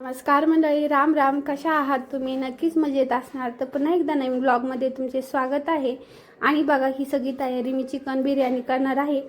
नमस्कार मंडळी राम राम कशा आहात तुम्ही? नक्कीच मजेत असणार. तर पुन्हा एकदा नवीन ब्लॉगमध्ये तुमचे स्वागत आहे. आणि बघा ही सगळी तयारी मी चिकन बिर्याणी करणार आहे.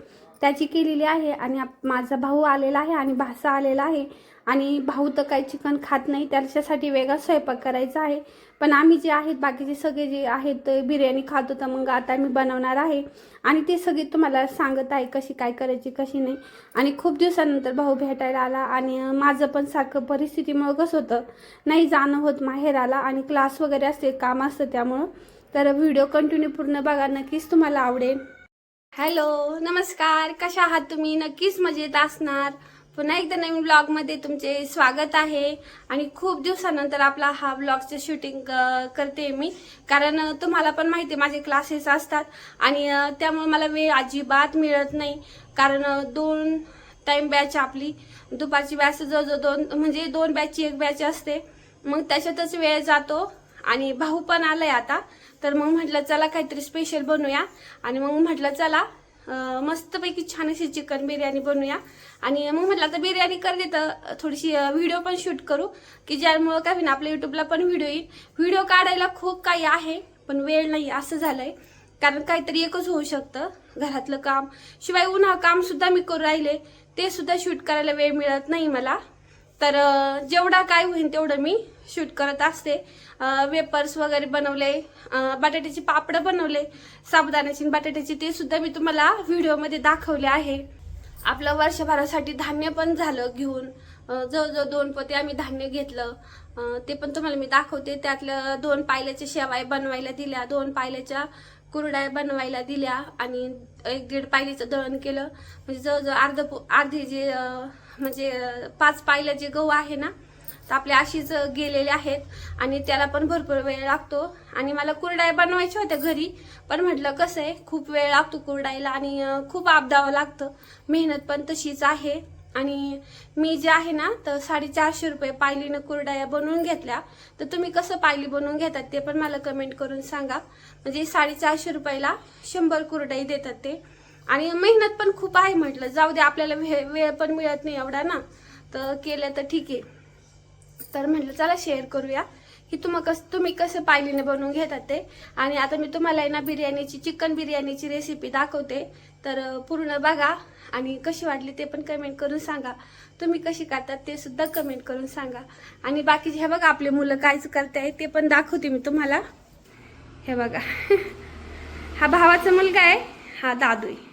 त्याची केलेली आहे आणि आप- माझा भाऊ आलेला आहे आणि भासा आलेला आहे. आणि भाऊ तर काही चिकन खात नाही त्याच्यासाठी वेगळा स्वयंपाक करायचा आहे. पण आम्ही जे आहेत बाकीचे सगळे जे आहेत बिर्याणी खातो तर मग आता मी बनवणार आहे. आणि ते सगळे तुम्हाला सांगत आहे कशी काय करायची कशी नाही. आणि खूप दिवसानंतर भाऊ भेटायला आला आणि माझं पण सारखं परिस्थितीमुळं कसं होतं. नाही जाणं होत माहेराला आणि क्लास वगैरे असते काम असतं त्यामुळं. तर व्हिडिओ कंटिन्यू पूर्ण बघा नक्कीच तुम्हाला आवडेल. हॅलो नमस्कार. कशा आहात तुम्ही? नक्कीच मजेत असणार. पुन्हा एकदा नवीन ब्लॉगमध्ये तुमचे स्वागत आहे. आणि खूप दिवसानंतर आपला हा ब्लॉगचं शूटिंग करते मी. कारण तुम्हाला पण माहिती आहे माझे क्लासेस असतात. आणि त्यामुळे मला वेळ अजिबात मिळत नाही. कारण दोन टाईम बॅच आपली. दुपारची बॅच जवळजवळ दोन म्हणजे दोन बॅचची एक बॅच असते. मग त्याच्यातच वेळ जातो. आणि भाऊ पण आलाय आता. तर मग म्हटलं चला काहीतरी स्पेशल बनवूया. आणि मग म्हटलं चला मस्तपैकी छान अशी चिकन बिर्याणी बनवूया. आणि मग म्हटलं आता बिर्याणी करते तर थोडीशी व्हिडिओ पण शूट करू. की ज्यामुळं काय होईना आपल्या युट्यूबला पण व्हिडिओ येईल. व्हिडिओ काढायला खूप काही आहे पण वेळ नाही असं झालंय. कारण काहीतरी एकच होऊ शकतं घरातलं काम. शिवाय उन्हा काम सुद्धा मी करू राहिले. ते सुद्धा शूट करायला वेळ मिळत नाही मला. तर जेवढा काय होईल तेवढं मी शूट करत असते. वेपर्स वगैरे बनवले बटाट्याचे पापड बनवले साबुदाण्याची आणि बटाट्याची ते सुद्धा मी तुम्हाला व्हिडिओमध्ये दाखवले आहे. आपलं वर्षभरासाठी धान्य पण झालं घेऊन. जवळजवळ दोन पोते आम्ही धान्य घेतलं. ते पण तुम्हाला मी दाखवते. त्यातलं दोन पायल्याच्या शेवाय बनवायला दिल्या दोन पायल्याच्या कुरड्या बनवायला दिल्या आणि एक दीड पायलीचं दळण केलं. म्हणजे जवळजवळ अर्ध पो- अर्धे जे म्हणजे पाच पायल्या जे गहू आहे ना तर आपले अशीच गेलेले आहेत. आणि त्याला पण भरपूर वेळ लागतो. आणि मला कुरडाई बनवायच्या होत्या घरी पण म्हटलं कसं आहे खूप वेळ लागतो कुरडाईला आणि खूप आपदावं लागतं. मेहनत पण तशीच आहे. आणि मी जे आहे ना तर साडेचारशे रुपये पायलीनं कुरडाया बनवून घेतल्या. तर तुम्ही कसं पायली बनवून घेतात ते पण मला कमेंट करून सांगा. म्हणजे साडेचारशे रुपयाला शंभर कुरडाई देतात ते. आणि मेहनत पण खूप आहे म्हटलं. जाऊ दे आपल्याला वेळ वेळ पण मिळत नाही एवढा ना. तर केलं तर ठीक आहे. तर म्हटलं चला शेअर करूया. की तुम्हा कस तुम्ही कसं पायलीने बनवून घेतात ते? आणि आता मी तुम्हाला आहे ना बिर्याणीची चिकन बिर्याणीची रेसिपी दाखवते. तर पूर्ण बघा. आणि कशी वाटली ते पण कमेंट करून सांगा. तुम्ही कशी करतात ते सुद्धा कमेंट करून सांगा. आणि बाकीचे हे बघा आपले मुलं कायच आहे ते पण दाखवते मी तुम्हाला. हे बघा. हा भावाचा मुलगा आहे. हा दादू आहे.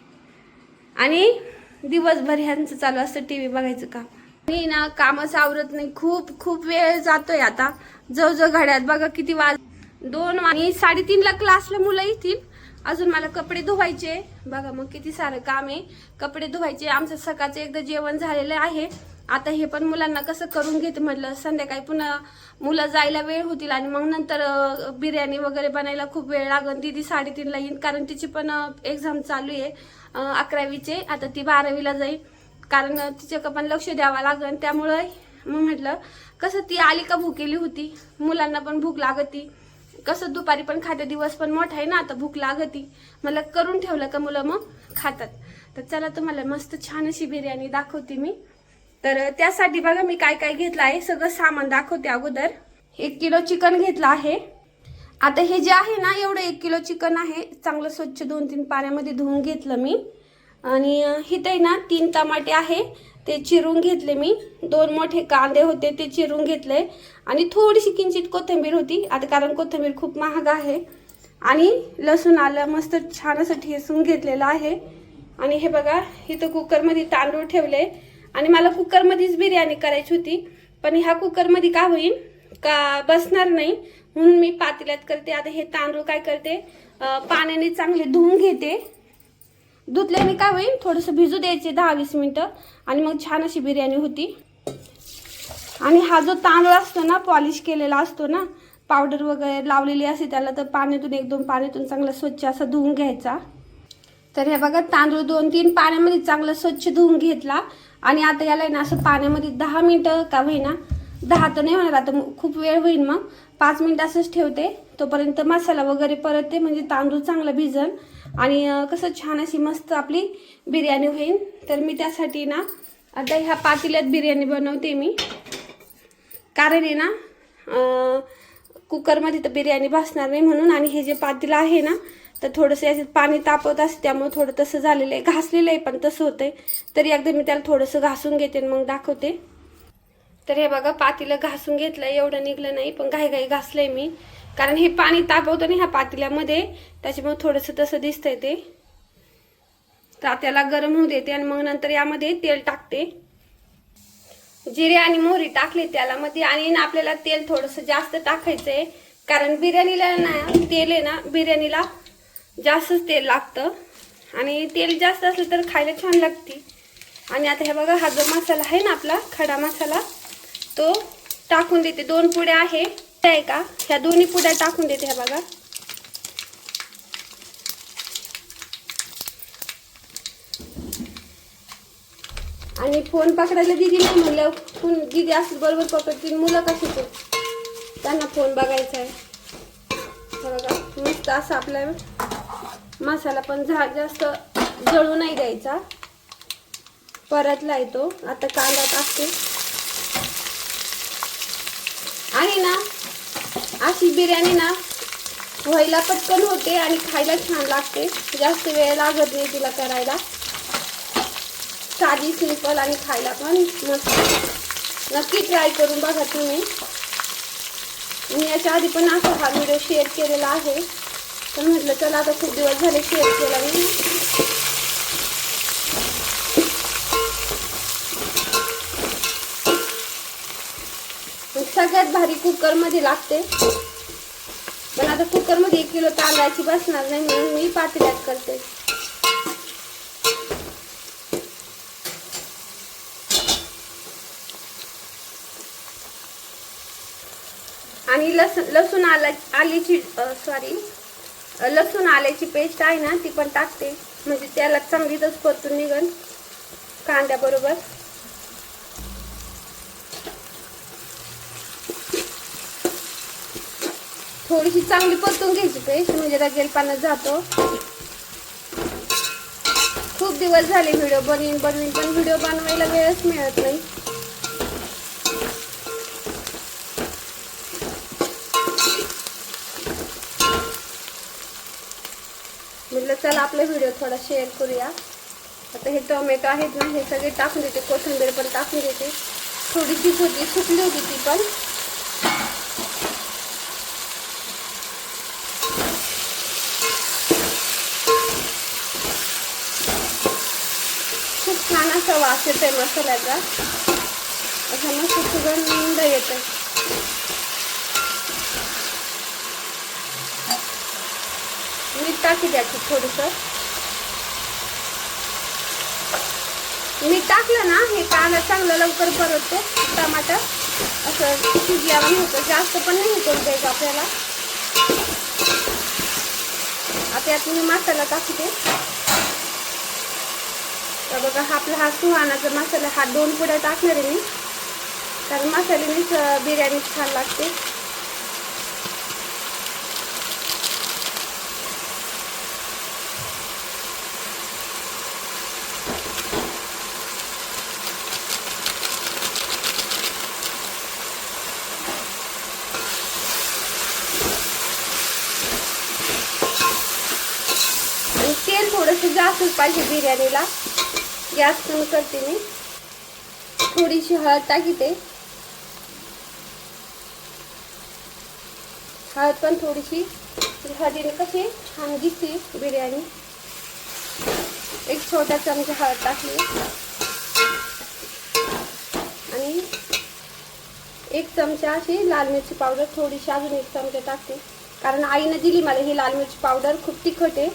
आणि दिवसभर ह्यांचं चालू असतं टी व्ही बघायचं काम. मी ना कामच आवरत नाही. खूप खूप वेळ जातोय आता. जवळजवळ घड्यात बघा किती वाज दोन आणि साडेतीनला क्लासला मुलं येतील. अजून मला कपडे धुवायचे. बघा मग किती सारं काम आहे. कपडे धुवायचे. आमचं सकाळचं एकदा जेवण झालेलं आहे. आता हे पण मुलांना कसं करून घेते म्हटलं संध्याकाळी पुन्हा मुलं जायला वेळ होतील आणि मग नंतर बिर्याणी वगैरे बनायला खूप वेळ लागेल दीदी साडेतीनला येईन कारण तिची पण एक्झाम चालू आहे अकरावीचे. आता ती बारावीला जाईल. कारण तिच्या पण लक्ष द्यावं लागन. त्यामुळं मग म्हटलं कसं ती आली का भुकेली होती? मुलांना पण भूक लागती. कसं दुपारी पण खाते दिवस पण मोठा आहे ना आता भूक लागती. मला करून ठेवलं का मुलं मग? खातात. तर चला तुम्हाला मस्त छान अशी बिर्याणी दाखवते मी. तर त्यासाठी बघा मी काय काय घेतलं आहे. सगळं सामान दाखवते अगोदर. एक किलो चिकन घेतलं आहे. आता हे जे आहे ना एवढं एक किलो चिकन आहे. चांगलं स्वच्छ दोन तीन पाण्यामध्ये धुवून घेतलं मी. आणि इथे आहे ना तीन टमाटे आहे. ते चिरून घेतले मी. दोन मोठे कांदे होते ते चिरून घेतले. आणि थोडीशी किंचित कोथिंबीर होती. आता कारण कोथिंबीर खूप महाग आहे. आणि लसूण आलं मस्त छान असं ठेसून घेतलेलं आहे. आणि हे बघा इथं कुकरमध्ये तांदूळ ठेवले. आणि मला कुकरमध्येच बिर्याणी करायची होती. पण ह्या कुकरमध्ये का होईल? का बसणार नाही. म्हणून मी पातेल्यात करते. आता हे तांदूळ काय करते? पाण्याने चांगले धुवून घेते. धुतल्याने काय होईल? थोडंसं भिजू द्यायचे दहा वीस मिनटं. आणि मग छान अशी बिर्याणी होती. आणि हा जो तांदूळ असतो ना पॉलिश केलेला असतो ना पावडर वगैरे लावलेली असते त्याला तर पाण्यातून एक दोन पाण्यातून चांगला स्वच्छ असा धुवून घ्यायचा. तर हे बघा तांदूळ दोन तीन पाण्यामध्ये चांगलं स्वच्छ धुवून घेतला. आणि आता याला आहे ना असं पाण्यामध्ये दहा मिनटं का होईना दहा तर नाही होणार आता खूप वेळ होईल मग. पाच मिनटं असंच ठेवते. तोपर्यंत मसाला वगैरे परतते म्हणजे तांदूळ चांगला भिजन. आणि कसं छान अशी मस्त आपली बिर्याणी होईल. तर मी त्यासाठी ना आता ह्या पातेल्यात बिर्याणी बनवते मी. कारण आहे ना कुकरमध्ये तर बिर्याणी भासणार नाही म्हणून आणि हे जे पातेलं आहे ना तर थोडंसं याच्यात पाणी तापवत असते त्यामुळे थोडं तसं झालेलं आहे. घासलेलं आहे पण तसं होतंय. तरी एकदा मी त्याला थोडंसं घासून घेते आणि मग दाखवते. तर हे बघा पातीला घासून घेतलं एवढं निघलं नाही पण घाई घाई घासलंय मी. कारण हे पाणी तापवतं ना ह्या पातेल्यामध्ये त्याच्यामुळे थोडंसं तसं दिसतंय ते. तर त्याला गरम होऊ देते आणि मग नंतर यामध्ये तेल टाकते. जिरे आणि मोहरी टाकले त्याला मध्ये आणि ना आपल्याला तेल थोडंसं जास्त टाकायचं आहे कारण बिर्याणीला ना तेल आहे ना बिर्याणीला जास्तच तेल लागतं. आणि तेल जास्त असलं तर खायला छान लागते. आणि आता हे बघा हा जो मसाला आहे ना आपला खडा मसाला तो टाकून देते. दोन पुड्या आहे आहे का? ह्या दोन्ही पुड्या टाकून देते ह्या बघा. आणि फोन पकडायला दिदी नाही म्हणलं. फोन दिदी असं बरोबर पकडतील मुलं कशी त्यांना फोन बघायचा आहे. बघा मस्त असं आपल्या मसाला पण झा जास्त जळू नाही द्यायचा. परतला येतो आता कांदा टाकते. आणि ना? अशी बिर्याणी ना व्हायला पटकन होते आणि खायला छान लागते. जास्त वेळ लागत नाही तिला करायला. साधी सिंपल आणि खायला पण मस्त. नक्की ट्राय करून बघा तुम्ही. मी याच्या आधी पण असा हा व्हिडिओ शेअर केलेला आहे. तर म्हटलं चला आता खूप दिवस झाले शेअर केला मी सगळ्यात भारी कुकरमध्ये लागते. पण आता कुकरमध्ये एक किलो तांदळाची बसणार नाही म्हणून मी पातळ्यात करते. आणि लसूण लसूण आला आल्याची सॉरी लसूण आल्याची पेस्ट आहे ना ती पण टाकते. म्हणजे त्याला चांगलीच परतून निघन. कांद्याबरोबर थोडीशी चांगली परतून घ्यायची पेस्ट म्हणजे लगेल पाण्यात जातो. खूप दिवस झाले व्हिडिओ बनवीन बनवीन पण व्हिडिओ बनवायला वेळच मिळत नाही. म्हटलं चला आपला व्हिडिओ थोडा शेअर करूया. आता हे टोमॅटो आहेत ना हे सगळे टाकून देते. कोथिंबीर पण टाकून देते. थोडीशी होती सुकली होती ती पण. खूप छान असा वास येतोय मसाल्याचा. असा मस्त सुगंध येत आहे टाकी द्यायचं थोडंसं. मी टाकलं ना हे कांदा चांगलं लवकर परततो. टमाटर असं शिजल्यावर होतं. जास्त पण नाही करू द्यायचं आपल्याला. आता यात मी मसाला टाकते. तर बघा हा आपला हा सुहानाचा मसाला हा दोन पुड्या टाकणार आहे मी. कारण मसाल्यानेच बिर्याणी छान लागते आणि तेल थोडंसं जास्तच बिर्याणीला गॅस कमी करते मी. थोडीशी हळद टाकते. हळद पण थोडीशी हळदीने कशी छान दिसते बिर्याणी. एक छोटा चमचा हळद टाकली. आणि एक चमचा अशी लाल मिरची पावडर थोडीशी अजून एक चमचा टाकते. कारण आईनं दिली मला ही लाल मिरची पावडर खूप तिखट आहे.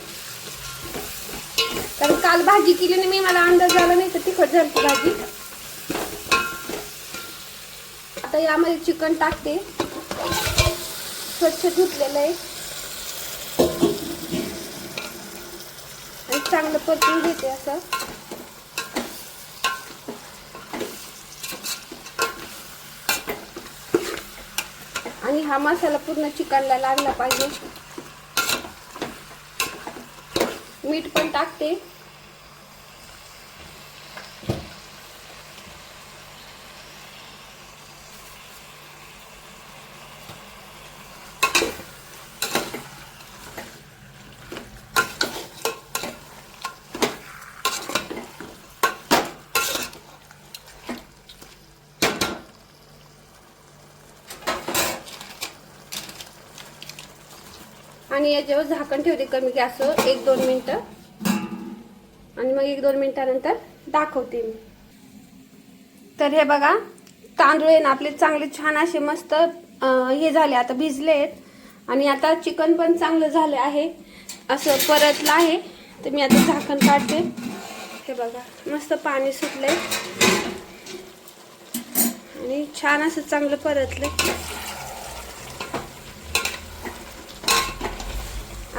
कारण काल भाजी केली ना मी मला अंदाज आला नाही तर तिखट झाली भाजी. आता यामध्ये चिकन टाकते. स्वच्छ धुतलेलं आहे. आणि चांगलं परतून घेते असं. आणि हा मसाला पूर्ण चिकनला लागला पाहिजे. मीठ पण टाकते. मी याच्यावर झाकण ठेवते कमी गॅसवर. एक दोन मिनटं. आणि मग एक दोन मिनिटानंतर दाखवते मी. तर हे बघा तांदूळ आहे ना आपले चांगले छान असे मस्त हे झाले आता भिजले आहेत. आणि आता चिकन पण चांगलं झालं आहे. असं परतलं आहे. तर मी आता झाकण काढते. हे बघा मस्त पाणी सुटलंय. आणि छान असं चांगलं परतलंय.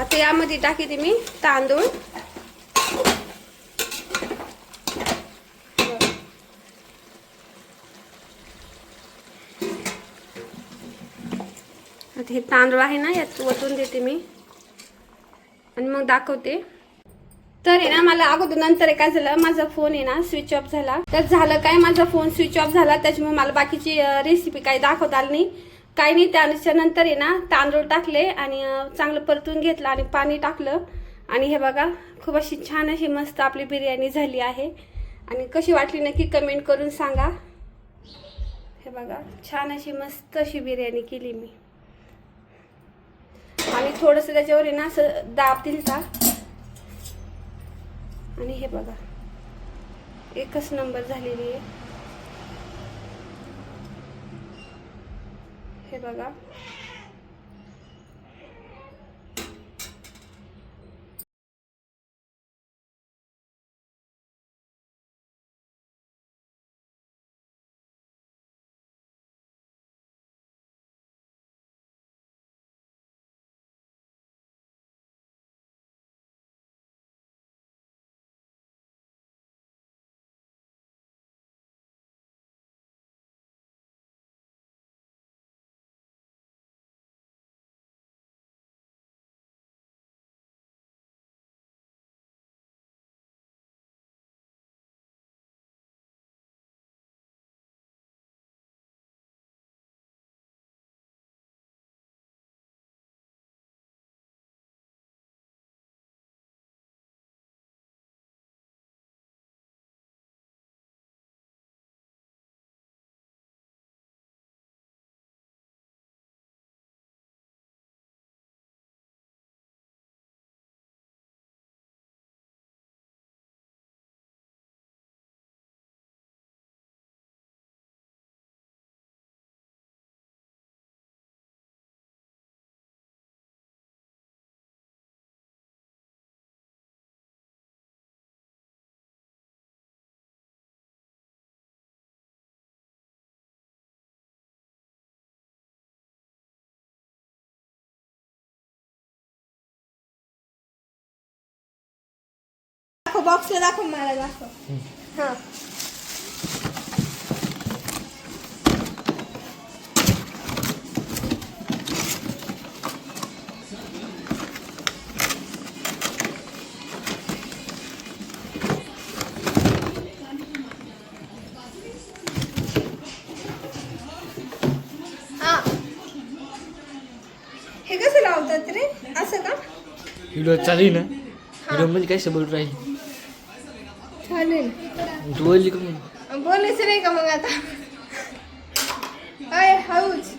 आता यामध्ये टाकते मी तांदूळ. आता हे तांदूळ आहे ना यात वतून देते मी. आणि मग दाखवते. तर आहे ना मला अगोदर नंतर आहे काय झालं माझा फोन आहे ना स्विच ऑफ झाला. तर झालं काय माझा फोन स्विच ऑफ झाला त्याच्यामुळे मला बाकीची रेसिपी काही दाखवता आली नाही. काही नाही त्याच्या नंतर आहे ना तांदूळ टाकले आणि चांगलं परतून घेतलं आणि पाणी टाकलं. आणि हे बघा खूप अशी छान अशी मस्त आपली बिर्याणी झाली आहे. आणि कशी वाटली नक्की कमेंट करून सांगा. हे बघा छान अशी मस्त अशी बिर्याणी केली मी. आणि थोडंसं त्याच्यावर आहे ना असं दाब दिलता. आणि हे बघा एकच नंबर झालेली आहे. हे बघा. दाखव बॉक्सला दाखव मला दाखव. हा. हा. हे कसं लावतात रे? असं का? व्हिडिओ चालू ना? व्हिडिओमध्ये काय बोलू राहील? तू बोलली का मग बोलायचं नाही का मग आता अय हळूच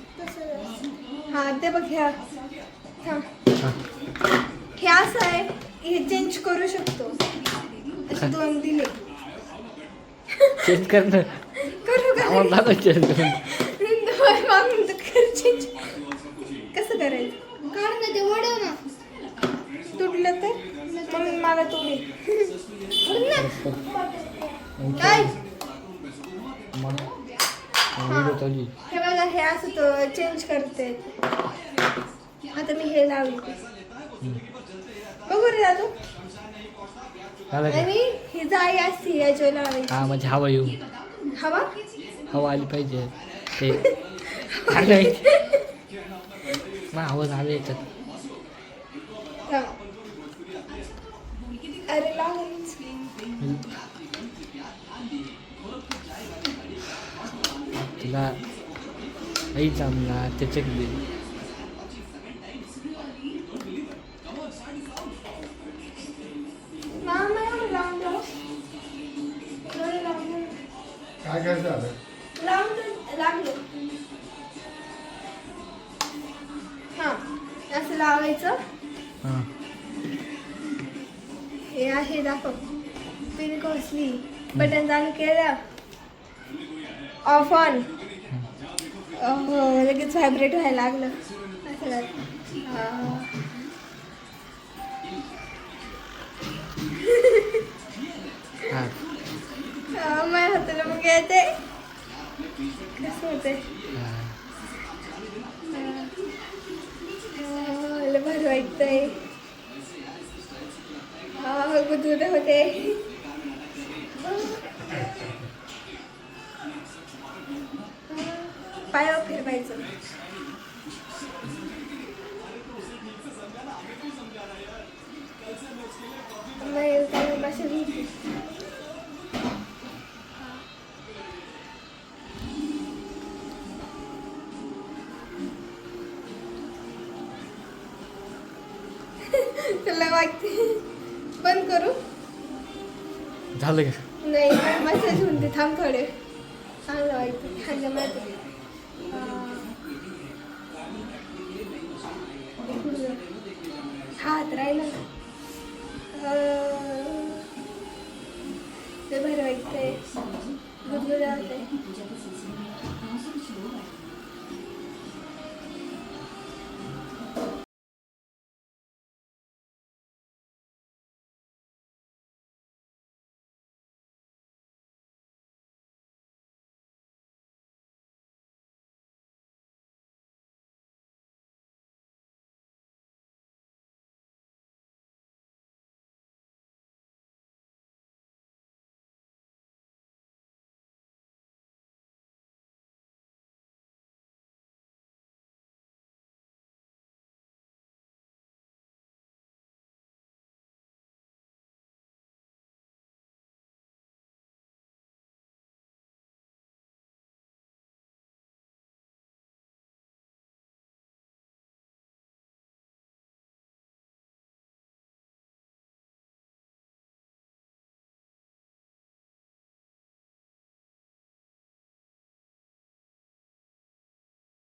हा ते बघ ह्या। हा. हे असं आहे हे चेंज करू शकतो. असे दोन दिले. चेंज कर ना करू का चेंज करून. दोन मागून तर कर चेंज कसं करायचं? काढ ना ते वडव ना. तुटलं तर? म्हणून मला तोडे हे. बघा हे असं तो चेंज करते. आता मी हे लावले. बघू रे दादू. आणि ही जाई असते याच्यावर लावायची. हा म्हणजे हवा येऊ. हवा? हवा आली पाहिजे. ते मग हवा झालं याच्यात. अरे लावलीच तुला आई जमला त्याच्यात दे. काय काय झालं? लावून तर लागलं हा असं लावायचं हां. हे आहे दाखव. पिन कसली. बटन चालू केलं. Off on. हो लगेच व्हायब्रेट व्हायला लागलं. असं झालं. हां. हा, माझ्या हाताला मग येते कसं होते हां मला बरं वाटतंय. हा गुदगुड होते पायावर फिरवायचं. तुला वाटते? बंद करू? झालं का? नाही मसाज होऊन ते थांब थोडे. चांगलं वाटतं खाल्लं माहिती गुदगुड होते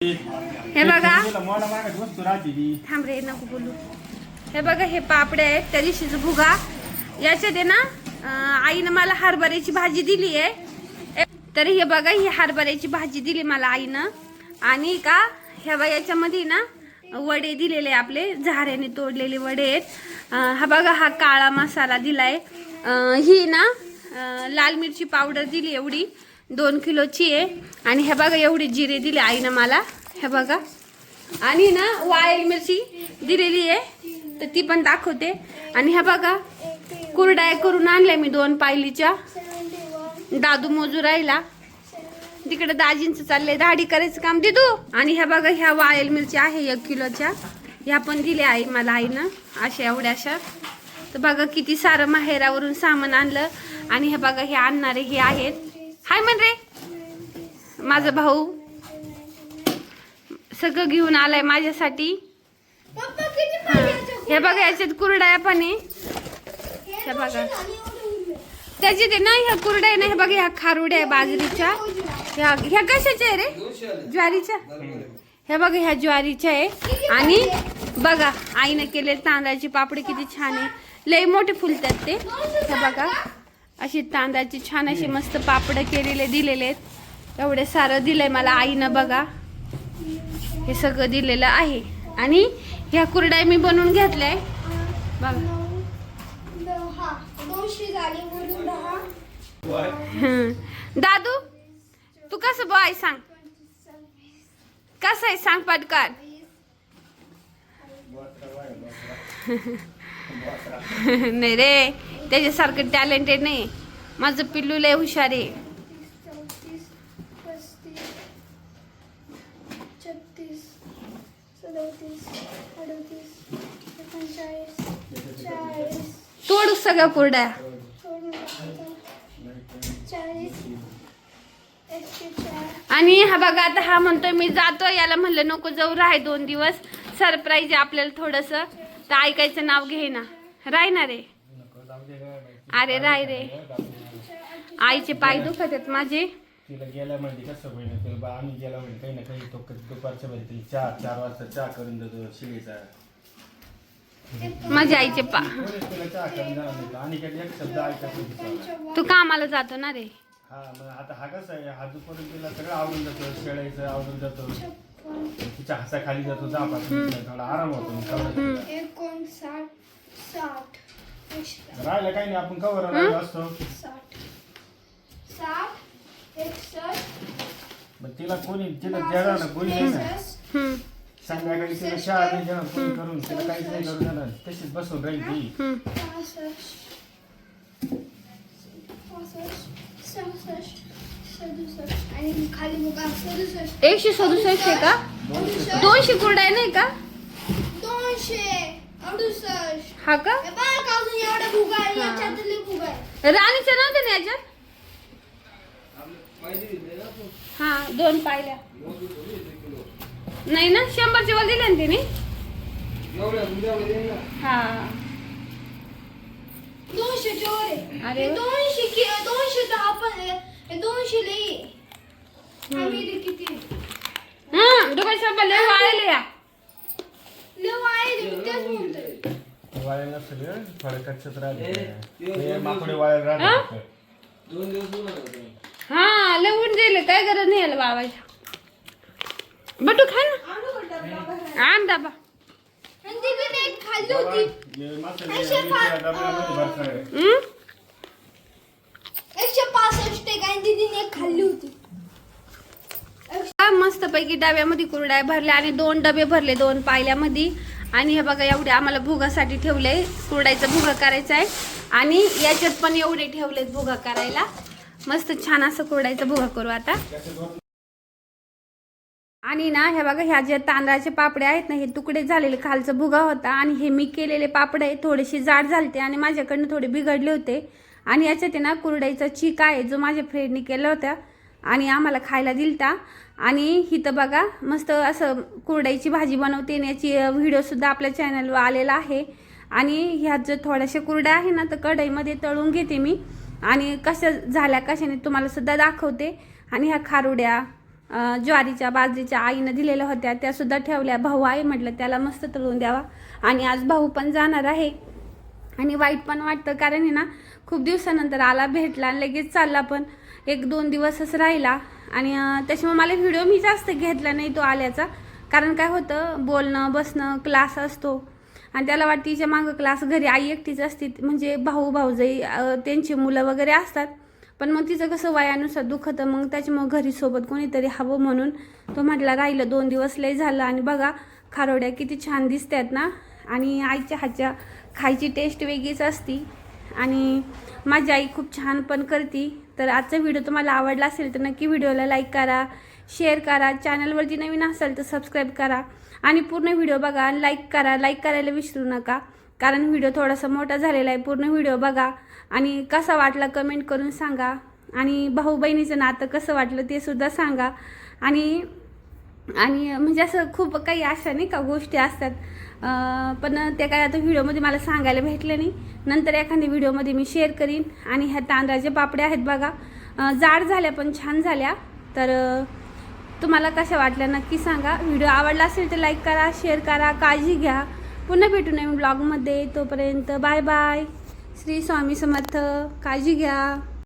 हे बघा. थांब रे नको बोलू. हे बघा हे पापडे आहेत त्या दिवशीचा भुगा. याच्यात आहे ना आईनं मला हरभऱ्याची भाजी दिली आहे. तर हे बघा ही हरभऱ्याची भाजी दिली मला आईनं. आणि का ह्या बघा याच्यामध्ये ना वडे दिलेले आपले झाऱ्याने तोडलेले वडे आहेत. हा बघा हा काळा मसाला दिलाय. ही ना लाल मिरची पावडर दिली एवढी. दोन किलोची आहे आणि हे बघा एवढी जिरे दिले आईनं मला. हे बघा. आणि ना वाळेल मिरची दिलेली आहे. तर ती पण दाखवते. आणि ह्या बघा कुरडाय करून आणल्या मी दोन पायलीच्या. दादू मोजू राहिला. तिकडे दाजींचं चाललंय. दाढी करायचं काम. दे तू आणि ह्या बघा ह्या वाळेल मिरची आहे एक किलोच्या. ह्या पण दिल्या आई मला आईनं. अशा एवढ्या अशा. तर बघा किती सारं माहेरावरून सामान आणलं. आणि हे बघा हे आणणारे हे आहेत. हाय म्हण रे माझा भाऊ सगळं घेऊन आलाय माझ्यासाठी. हे बघा याच्यात कुरड्या पण आहे. हे बघा. त्याचे ते ना ह्या कुरड्या आहे ना हे बघा ह्या खारुड्या आहे बाजरीच्या. ह्या ह्या कशाच्या आहे रे? ज्वारीच्या? हे बघा ह्या ज्वारीच्या आहे. आणि बघा आईनं केलेले तांदळाची पापडी किती छान आहे. लय मोठे फुलतात ते. हे बघा. अशी तांदळाची छान अशी मस्त पापड केलेले दिलेले आहेत. एवढे सारं दिलंय मला आईनं बघा. हे सगळं दिलेलं आहे. आणि ह्या कुरड्या मी बनवून घेतल्या बघा. दादू तू कसं बॉय सांग? कसं आहे सांग पटकार नाही रे. त्याच्यासारखं टॅलेंटेड नाही माझं पिल्लू लय हुशार आहे. तोड सगळ्या कुरड्या. आणि हा बघा आता हा म्हणतोय मी जातो याला म्हणलं नको जाऊ राह दोन दिवस. सरप्राईज आहे आपल्याला थोडस. तर ऐकायचं नाव घे ना राय आहे. अरे राय रे. आईचे पाय दुखत आहेत माझे. तिला गेल्या म्हणजे कसं होईल तिला बा आम्ही गेला म्हणजे काही ना काही तो दुपारच्या वेळी तिला चहा चार वाजता चहा करून देतो शिळीचा. माझ्या आईचे पा तुला चहा करून देणार नाही आणि काही एक शब्द ऐकत नाही तिचा. तू कामाला जातो ना रे. हा मग आता हा कसं आहे हा दुपारून तिला सगळं आवडून जातं शेळायचं आवडून जातं तिच्या हासा खाली जातो जापा थोडा आराम होतो मग तेवढं तिला. एकोणसाठ साठ. राहिलं काही नाही आपण कवर राहिलो असतो. साठ. साठ एकसष्ट. मग तिला कोणी तिला देणार ना कोणी नाही ना त्रेसष्ट हम्म, संध्याकाळी तिला चहा नाही देणार कोणी करून तिला काहीच नाही करून देणार. तशीच बसून राहील ती. हम्म. पासष्ट. पासष्ट. सहासष्ट. सदुसष्ट. आणि खाली बघा सदुसष्ट. एकशे सदुसष्ट आहे का? अडुसष्ट दोनशे कुरड्या नाही का? दोनशे. हा का? राणीच्या नव्हत्या ना याच्यात. हा दोन पाहिल्या नाही ना शंभरचे वर दिले ना तिने. हा. दोनशे वर आहे अरे हे वा. दोनशे कि- दोनशे तर आपण हे दोनशे लई आहे. आम्ही इथे किती हा रुपये शंभर लय वाळले या. लय आहे ते, तेच म्हणतोय वाळायला सगळं थोडं कच्चत राहिले ते माकडे वाळायला हा? राहिले हा लय ऊन दिले काय गरज नाही याला वाळवायच्या बटू खा ना. आणू होती हे मिरच्या डबऱ्यामध्ये भरतात. हम्म? एकशे पासष्ट आहे आणि दीदीने एक खाल्ली होती. मस्तपैकी डब्यामध्ये कुरड्या भरल्या आणि दोन डबे भरले दोन पायल्यामध्ये. आणि हे बघा एवढे आम्हाला भुगासाठी ठेवले. कुरडायचा भुगा करायचं आहे. आणि याच्यात पण एवढे ठेवलेत भुगा करायला. मस्त छान असं कुरडायचा भुगा करू आता. आणि ना हे बघा ह्या ज्या तांदळाचे पापडे आहेत ना हे तुकडे झालेले खालचा भुगा होता. आणि हे मी केलेले पापडे थोडेसे जाड झालते आणि माझ्याकडनं थोडे बिघडले होते. आणि याच्यात आहे ना कुरडाईचा चीक आहे जो माझ्या फ्रेंडने केला होता. आणि आम्हाला खायला दिलता. आणि इथं बघा मस्त असं कुरडाईची भाजी बनवते. याची व्हिडिओसुद्धा आपल्या चॅनलवर आलेला आहे. आणि ह्यात जर थोड्याशा कुरड्या आहे ना तर कढईमध्ये तळून घेते मी. आणि कशा झाल्या कशाने तुम्हाला सुद्धा दाखवते. आणि ह्या खारुड्या ज्वारीच्या बाजरीच्या आईनं दिलेल्या होत्या त्यासुद्धा ठेवल्या. भाऊ आहे म्हटलं त्याला मस्त तळून द्यावा. आणि आज भाऊ पण जाणार आहे. आणि वाईट पण वाटतं कारण आहे ना खूप दिवसानंतर आला भेटला आणि लगेच चालला पण. एक दोन दिवसच राहिला. आणि त्याच्यामुळे मला व्हिडिओ मी जास्त घेतला नाही तो आल्याचा. कारण काय होतं बोलणं बसणं क्लास असतो. आणि त्याला वाटतं तिच्या मागं क्लास घरी आई एकटीच असते. म्हणजे भाऊ भाऊजाई त्यांची मुलं वगैरे असतात. पण मग तिचं कसं वयानुसार दुखतं मग त्याच्यामुळं घरी सोबत कोणीतरी हवं म्हणून तो म्हटला राहिलं दोन दिवस लय झालं आणि बघा खारोड्या किती छान दिसतात ना. आणि आईच्या हातच्या खायची टेस्ट वेगळीच असती. आणि माझी आई खूप छान पण करते. तर आजचा व्हिडिओ तुम्हाला आवडला असेल तर नक्की व्हिडिओला लाईक करा शेअर करा चॅनलवरती नवीन असाल तर सबस्क्राईब करा. आणि पूर्ण व्हिडिओ बघा लाईक करा लाईक करायला विसरू नका. कारण व्हिडिओ थोडासा मोठा झालेला आहे पूर्ण व्हिडिओ बघा. आणि कसा वाटला कमेंट करून सांगा. आणि भाऊ बहिणीचं नातं कसं वाटलं ते सुद्धा सांगा. आणि आणि म्हणजे असं खूप काही अशा नाही का गोष्टी असतात. पण ते काय आता व्हिडिओमध्ये मला सांगायला भेटलं नाही. नंतर एखाद्या व्हिडिओमध्ये मी शेअर करीन. आणि ह्या तांदळाच्या पापड्या आहेत बघा. जाड झाल्या पण छान झाल्या. तर तुम्हाला कशा वाटल्या नक्की सांगा. व्हिडिओ आवडला असेल तर लाईक करा शेअर करा काळजी घ्या. पुन्हा भेटू नवीन ब्लॉगमध्ये तोपर्यंत बाय बाय श्री स्वामी समर्थ. काळजी घ्या.